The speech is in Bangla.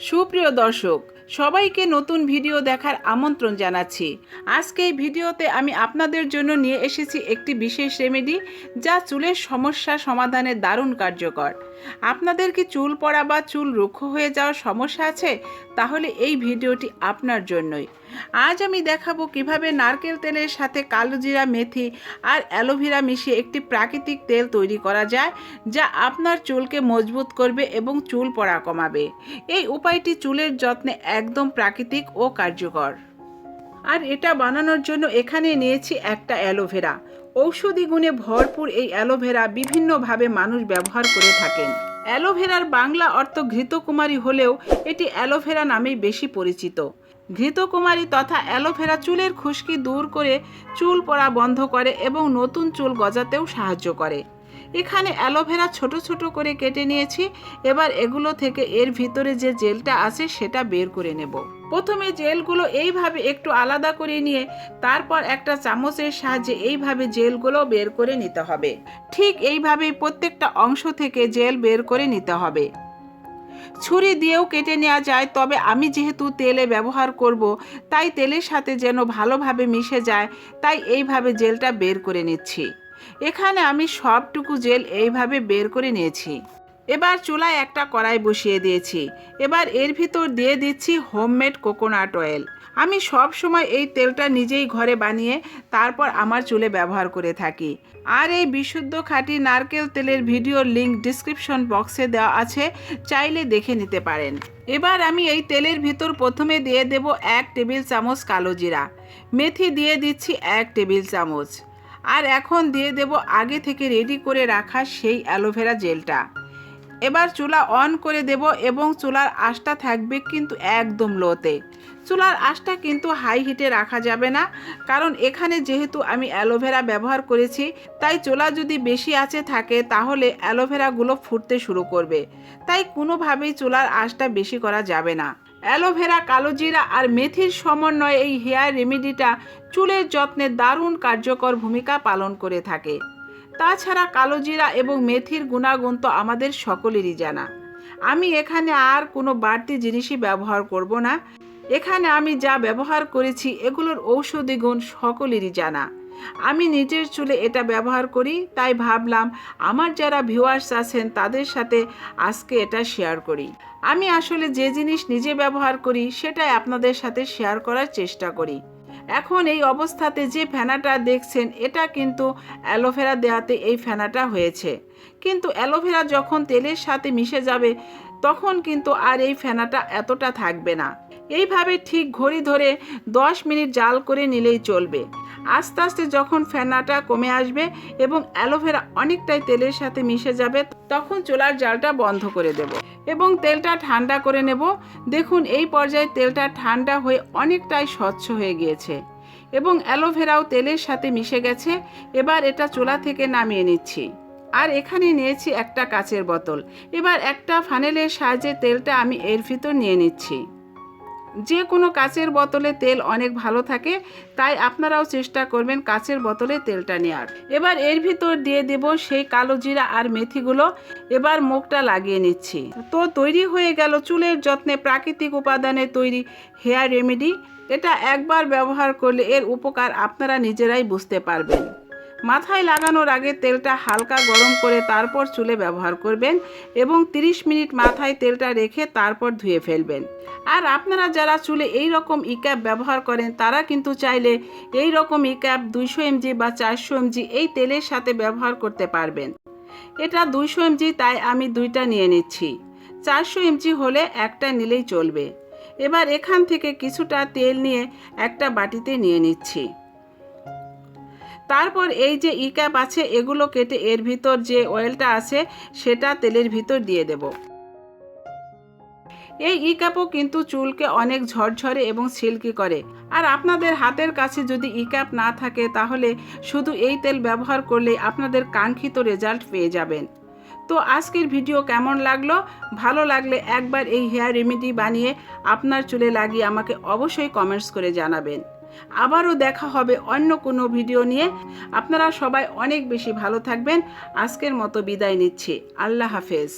সুপ্রিয় দর্শক সবাইকে নতুন ভিডিও দেখার আমন্ত্রণ জানাচ্ছি। আজকে এই ভিডিওতে আমি আপনাদের জন্য নিয়ে এসেছি একটি বিশেষ রেমেডি যা চুলের সমস্যা সমাধানে দারুণ কার্যকর। আপনাদের কি চুল পড়া বা চুল রুক্ষ হয়ে যাওয়ার সমস্যা আছে? তাহলে এই ভিডিওটি আপনার জন্যই। আজ আমি দেখাবো কীভাবে নারকেল তেলের সাথে কালোজিরা মেথি আর অ্যালোভেরা মিশিয়ে একটি প্রাকৃতিক তেল তৈরি করা যায়, যা আপনার চুলকে মজবুত করবে এবং চুল পড়া কমাবে। এই উপায়টি চুলের যত্নে একদম প্রাকৃতিক ও কার্যকর। আর এটা বানানোর জন্য এখানে নিয়েছি একটা অ্যালোভেরা। ঔষধি গুণে ভরপুর এই অ্যালোভেরা বিভিন্নভাবে মানুষ ব্যবহার করে থাকেন। অ্যালোভেরার বাংলা অর্থ ঘৃতকুমারী হলেও এটি অ্যালোভেরা নামেই বেশি পরিচিত। ঘৃতকুমারী তথা অ্যালোভেরা চুলের খুশকি দূর করে চুল পড়া বন্ধ করে এবং নতুন চুল গজাতেও সাহায্য করে। এখানে অ্যালোভেরা ছোট ছোট করে কেটে নিয়েছি। এবার এগুলো থেকে এর ভিতরে যে জেলটা আছে সেটা বের করে নেব। প্রথমে জেলগুলো এইভাবে একটু আলাদা করে নিয়ে তারপর একটা চামচের সাহায্যে এইভাবে জেলগুলো বের করে নিতে হবে। ঠিক এইভাবেই প্রত্যেকটা অংশ থেকে জেল বের করে নিতে হবে। ছুরি দিয়েও কেটে নেওয়া যায়, তবে আমি যেহেতু তেলে ব্যবহার করব, তাই তেলের সাথে যেন ভালোভাবে মিশে যায়, তাই এইভাবে জেলটা বের করে নিচ্ছি। এখানে আমি সবটুকু জেল এইভাবে বের করে নিয়েছি। এবার চুলায় একটা কড়াই বসিয়ে দিয়েছি। এবার এর ভিতর দিয়ে দিচ্ছি হোমমেড কোকোনাট অয়েল। আমি সব সময় এই তেলটা নিজেই ঘরে বানিয়ে তারপর আমার চুলে ব্যবহার করে থাকি। আর এই বিশুদ্ধ খাঁটি নারকেল তেলের ভিডিওর লিংক ডিসক্রিপশন বক্সে দেওয়া আছে, চাইলে দেখে নিতে পারেন। এবার আমি এই তেলের ভিতর প্রথমে দিয়ে দেব এক টেবিল চামচ কালো জিরা। মেথি দিয়ে দিচ্ছি এক টেবিল চামচ। আর এখন দিয়ে দেব আগে থেকে রেডি করে রাখা সেই অ্যালোভেরা জেলটা এবার চুলা অন করে দেব এবং চুলার আঁচটা থাকবে কিন্তু একদম লোতে চুলার আঁচটা কিন্তু হাই হিটে রাখা যাবে না, কারণ এখানে যেহেতু আমি অ্যালোভেরা ব্যবহার করেছি, তাই চুলা যদি বেশি আঁচে থাকে তাহলে অ্যালোভেরাগুলো ফুটতে শুরু করবে। তাই কোনোভাবেই চুলার আঁচটা বেশি করা যাবে না। অ্যালোভেরা, কালোজিরা আর মেথির সমন্বয়ে এই হেয়ার রেমেডিটা চুলের যত্নে দারুণ কার্যকর ভূমিকা পালন করে থাকে। তাছাড়া কালোজিরা এবং মেথির গুণাগুণ তো আমাদের সকলেরই জানা। আমি এখানে আর কোনো বাড়তি জিনিসই ব্যবহার করব না। এখানে আমি যা ব্যবহার করেছি, এগুলোর ঔষধি গুণ সকলেরই জানা। আমি নিজের চুলে এটা ব্যবহার করি, তাই ভাবলাম আমার যারা ভিউয়ার্স আছেন তাদের সাথে আজকে এটা শেয়ার করি। আমি আসলে যে জিনিস নিজে ব্যবহার করি সেটাই আপনাদের সাথে শেয়ার করার চেষ্টা করি। এখন এই অবস্থাতে যে ফেনাটা দেখছেন, এটা কিন্তু অ্যালোভেরা দেওয়াতে এই ফেনাটা হয়েছে। কিন্তু অ্যালোভেরা যখন তেলের সাথে মিশে যাবে, তখন কিন্তু আর এই ফেনাটা এতটা থাকবে না। এইভাবে ঠিক ঘড়ি ধরে দশ মিনিট জাল করে নিলেই চলবে। আস্তে আস্তে যখন ফেনাটা কমে আসবে এবং অ্যালোভেরা অনেকটাই তেলের সাথে মিশে যাবে, তখন চুলার জালটা বন্ধ করে দেব এবং তেলটা ঠান্ডা করে নেব। দেখুন, এই পর্যায়ে তেলটা ঠান্ডা হয়ে অনেকটাই স্বচ্ছ হয়ে গিয়েছে এবং অ্যালোভেরাও তেলের সাথে মিশে গেছে। এবার এটা চুলা থেকে নামিয়ে নিচ্ছি। আর এখানে নিয়েছি একটা কাচের বোতল। এবার একটা ফানেলের সাহায্যে তেলটা আমি এর ভিতর নিয়ে নিচ্ছি। যে কোনো কাচের বোতলে তেল অনেক ভালো থাকে, তাই আপনারাও চেষ্টা করবেন কাচের বোতলে তেলটা নেওয়ার এবার এর ভিতর দিয়ে দেব সেই কালো জিরা আর মেথিগুলো। এবার মুখটা লাগিয়ে নিচ্ছি। তো তৈরি হয়ে গেল চুলের যত্নে প্রাকৃতিক উপাদানে তৈরি হেয়ার রেমেডি। এটা একবার ব্যবহার করলে এর উপকার আপনারা নিজেরাই বুঝতে পারবেন। মাথায় লাগানোর আগে তেলটা হালকা গরম করে তারপর চুলে ব্যবহার করবেন এবং 30 মিনিট মাথায় তেলটা রেখে তারপর ধুয়ে ফেলবেন। আর আপনারা যারা চুলে এই রকম ইক্যাপ ব্যবহার করেন, তারা কিন্তু চাইলে এই রকম ইক্যাপ দুইশো এমজি বা চারশো এমজি এই তেলের সাথে ব্যবহার করতে পারবেন। এটা দুইশো এমজি, তাই আমি দুইটা নিয়ে নিচ্ছি। চারশো এমজি হলে একটা নিলেই চলবে। এবার এখান থেকে কিছুটা তেল নিয়ে একটা বাটিতে নিয়ে নিচ্ছি। তারপর এই যে ই ক্যাপ আছে, এগুলো কেটে এর ভিতর যে অয়েলটা আছে, সেটা তেলের ভিতর দিয়ে দেব। এই ই ক্যাপও কিন্তু চুলকে অনেক ঝরঝরে এবং সিল্কি করে। আর আপনাদের হাতের কাছে যদি ই ক্যাপ না থাকে, তাহলে শুধু এই তেল ব্যবহার করলে আপনাদের কাঙ্ক্ষিত রেজাল্ট পেয়ে যাবেন। তো আজকের ভিডিও কেমন লাগল? ভালো লাগলে একবার এই হেয়ার রেমেডি বানিয়ে আপনার চুলে লাগিয়ে আমাকে অবশ্যই কমেন্টস করে জানাবেন। আবারও দেখা হবে অন্য কোনো ভিডিও নিয়ে। আপনারা সবাই অনেক বেশি ভালো থাকবেন। আজকের মতো বিদায় নিচ্ছি। আল্লাহ হাফেজ।